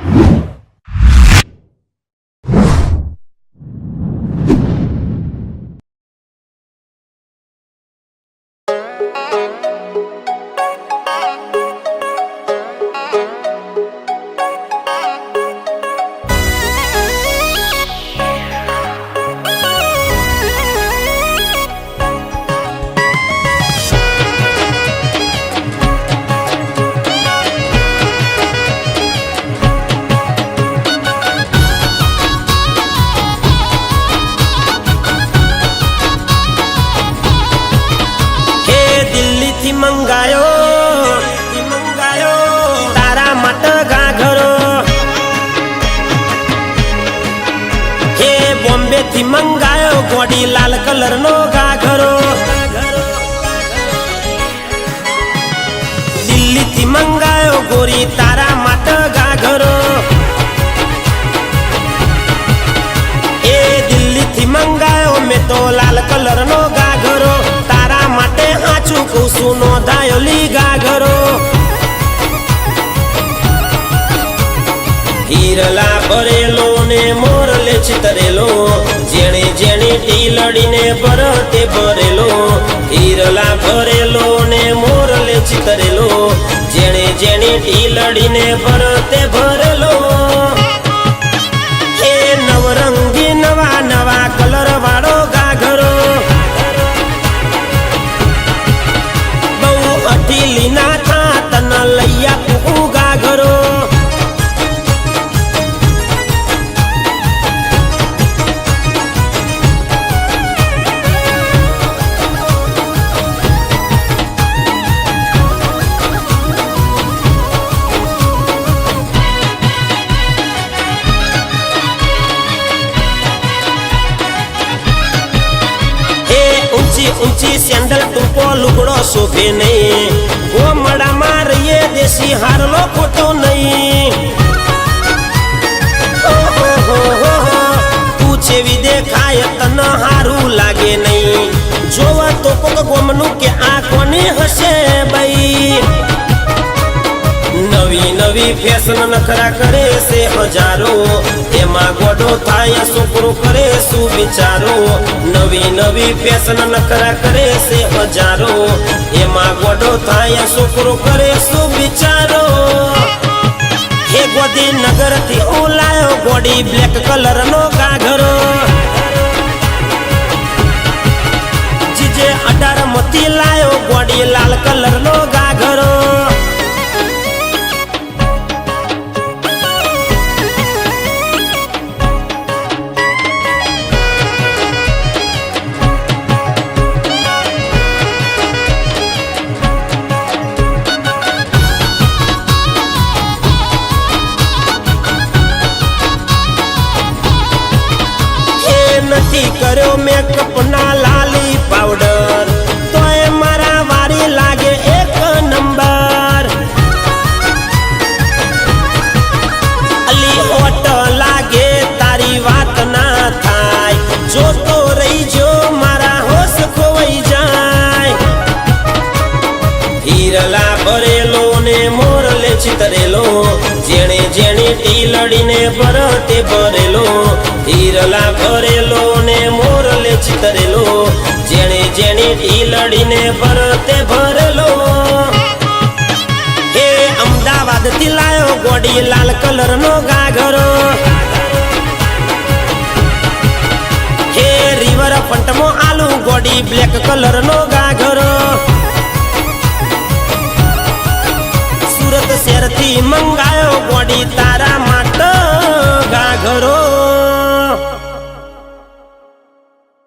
હે બોમ્બે થી મંગાયો ગોડી લાલ કલર નો ગાઘરો દિલ્હી થી મંગાયો ગોરી તારા માટે ગાઘરો એ દિલ્હી થી મંગાયો મેં તો લાલ કલર નો ગાઘરો તારા માટે હાચું કહું છું નોંધાયો લી ગાઘરો હીરલા ભરેલો ને મોરલે ચિતરેલો જેણે જેણે ટીલડીને ભરતે ભરેલો હીરલા ભરેલો ને મોરલે ચિતરેલો, જેણે જેણે ટીલડીને ભરતે ઊંચી સેન્ડલ ટૂંકો લુગડો શોભે નહીં. ગોમડામાં રહીએ દેશી હારલો ખોટો નહીં. તું જેવી દેખાય તન હારું લાગે નહીં. જોવા તો કોક ગોમનું કે આ કોની હશે ભાઈ? નવી નવી ફેશન નખરા કરે છે હજારો. એમાં ગોડો થાય છોકરો કરે શું વિચારો? નવી નવી ફેશન નકરા કરે છે હજારો. એમાં ગોડો થાય, છોકરો કરે શું વિચારો? હે ગોદી નગરથી ઓલાયો બોડી બ્લેક કલર નો ગાઘરો. જીજે અઢાર મતી લાયો બોડી લાલ કલર નથી કર્યો મેકઅપ ના લાલી પાવડર તો એ મારા વારી લાગે એક નંબર. અલી હોટ લાગે તારી વાત ના થાય. જોતો રહી જો મારા હોશ ખોવાઈ જાય. હીરલા ભરેલો ને મોરલે ચિતરેલો જેણે જેણે ટીલડીને ભરતે ભરેલો. હીરલા મોરલે ચિતરેલો જેણે જેણે ઢીલડીને ભરતે ભરેલો. હે અમદાવાદથી લાયો ગોડી લાલ કલર નો ગાઘરો. હે રિવર ફંટમાં આલુ ગોડી બ્લેક કલર નો ગાઘરો. સુરત શહેરથી મંગા